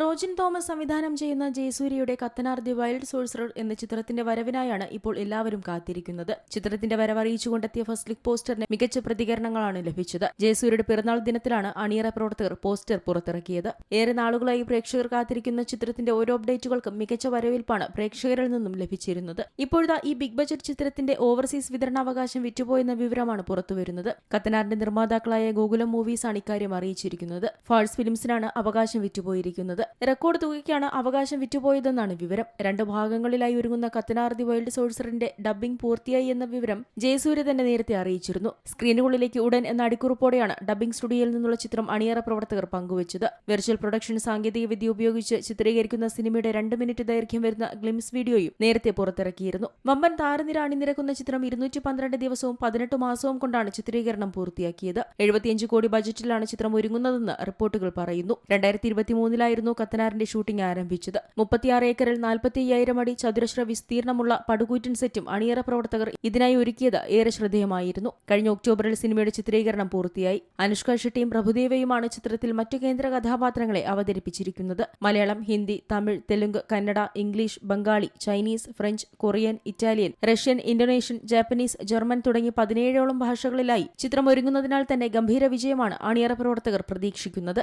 റോജിൻ തോമസ് സംവിധാനം ചെയ്യുന്ന ജയസൂര്യയുടെ കത്തനാർ ദി വൈൽഡ് സോഴ്സറർ എന്ന ചിത്രത്തിന്റെ വരവിനായാണ് ഇപ്പോൾ എല്ലാവരും കാത്തിരിക്കുന്നത്. ചിത്രത്തിന്റെ വരവറിയിച്ചുകൊണ്ടെത്തിയ ഫസ്റ്റ് ലുക്ക് പോസ്റ്ററിന് മികച്ച പ്രതികരണങ്ങളാണ് ലഭിച്ചത്. ജയസൂര്യയുടെ പിറന്നാൾ ദിനത്തിലാണ് അണിയറ പ്രവർത്തകർ പോസ്റ്റർ പുറത്തിറക്കിയത്. ഏറെ നാളുകളായി പ്രേക്ഷകർ കാത്തിരിക്കുന്ന ചിത്രത്തിന്റെ ഓരോ അപ്ഡേറ്റുകൾക്കും മികച്ച വരവേൽപ്പാണ് പ്രേക്ഷകരിൽ നിന്നും ലഭിച്ചിരുന്നത്. ഇപ്പോഴത്തെ ഈ ബിഗ് ബജറ്റ് ചിത്രത്തിന്റെ ഓവർസീസ് വിതരണാവകാശം വിറ്റുപോയെന്ന വിവരമാണ് പുറത്തുവരുന്നത്. കത്തനാറിന്റെ നിർമ്മാതാക്കളായ ഗോകുലം മൂവീസാണ് ഇക്കാര്യം അറിയിച്ചിരിക്കുന്നത്. ഫാൾസ് ഫിലിംസിനാണ് അവകാശം വിറ്റുപോയിരിക്കുന്നത്. റെക്കോർഡ് തുകയ്ക്കാണ് അവകാശം വിറ്റുപോയതെന്നാണ് വിവരം. രണ്ട് ഭാഗങ്ങളിലായി ഒരുങ്ങുന്ന കത്തനാർ ദി വൈൽഡ് സോഴ്സറിന്റെ ഡബ്ബിംഗ് പൂർത്തിയായി എന്ന വിവരം ജയസൂര്യ തന്നെ നേരത്തെ അറിയിച്ചിരുന്നു. സ്ക്രീനുകളിലേക്ക് ഉടൻ എന്ന അടിക്കുറിപ്പോടെയാണ് ഡബ്ബിംഗ് സ്റ്റുഡിയോയിൽ നിന്നുള്ള ചിത്രം അണിയറ പ്രവർത്തകർ പങ്കുവച്ചത്. വെർച്വൽ പ്രൊഡക്ഷൻ സാങ്കേതിക വിദ്യ ഉപയോഗിച്ച് ചിത്രീകരിക്കുന്ന സിനിമയുടെ രണ്ട് മിനിറ്റ് ദൈർഘ്യം വരുന്ന ഗ്ലിംസ് വീഡിയോയും നേരത്തെ പുറത്തിറക്കിയിരുന്നു. വമ്പൻ താരനിര അണിനിരക്കുന്ന ചിത്രം ഇരുന്നൂറ്റി പന്ത്രണ്ട് ദിവസവും പതിനെട്ട് മാസവും കൊണ്ടാണ് ചിത്രീകരണം പൂർത്തിയാക്കിയത്. എഴുപത്തിയഞ്ച് കോടി ബജറ്റിലാണ് ചിത്രം ഒരുങ്ങുന്നതെന്ന് റിപ്പോർട്ടുകൾ പറയുന്നു. രണ്ടായിരത്തി ഇരുപത്തിമൂന്നിലായിരുന്നു കത്തനാറിന്റെ ഷൂട്ടിംഗ് ആരംഭിച്ചത്. മുപ്പത്തിയാറ് ഏക്കറിൽ നാൽപ്പത്തി അയ്യായിരം അടി ചതുരശ്ര വിസ്തീർണമുള്ള പടുകൂറ്റൻ സെറ്റും അണിയറ പ്രവർത്തകർ ഇതിനായി ഒരുക്കിയത് ഏറെ ശ്രദ്ധേയമായിരുന്നു. കഴിഞ്ഞ ഒക്ടോബറിൽ സിനിമയുടെ ചിത്രീകരണം പൂർത്തിയായി. അനുഷ്ക ഷെട്ടിയും പ്രഭുദേവയുമാണ് ചിത്രത്തിൽ മറ്റു കേന്ദ്ര കഥാപാത്രങ്ങളെ അവതരിപ്പിച്ചിരിക്കുന്നത്. Malayalam Hindi Tamil Telugu Kannada English Bengali Chinese French Korean Italian Russian Indonesian Japanese German തുടങ്ങി പതിനേഴോളം ഭാഷകളിലായി ചിത്രം ഒരുങ്ങുന്നതിനാൽ തന്നെ ഗംഭീര വിജയമാണ് അണിയറ പ്രവർത്തകർ പ്രതീക്ഷിക്കുന്നത്.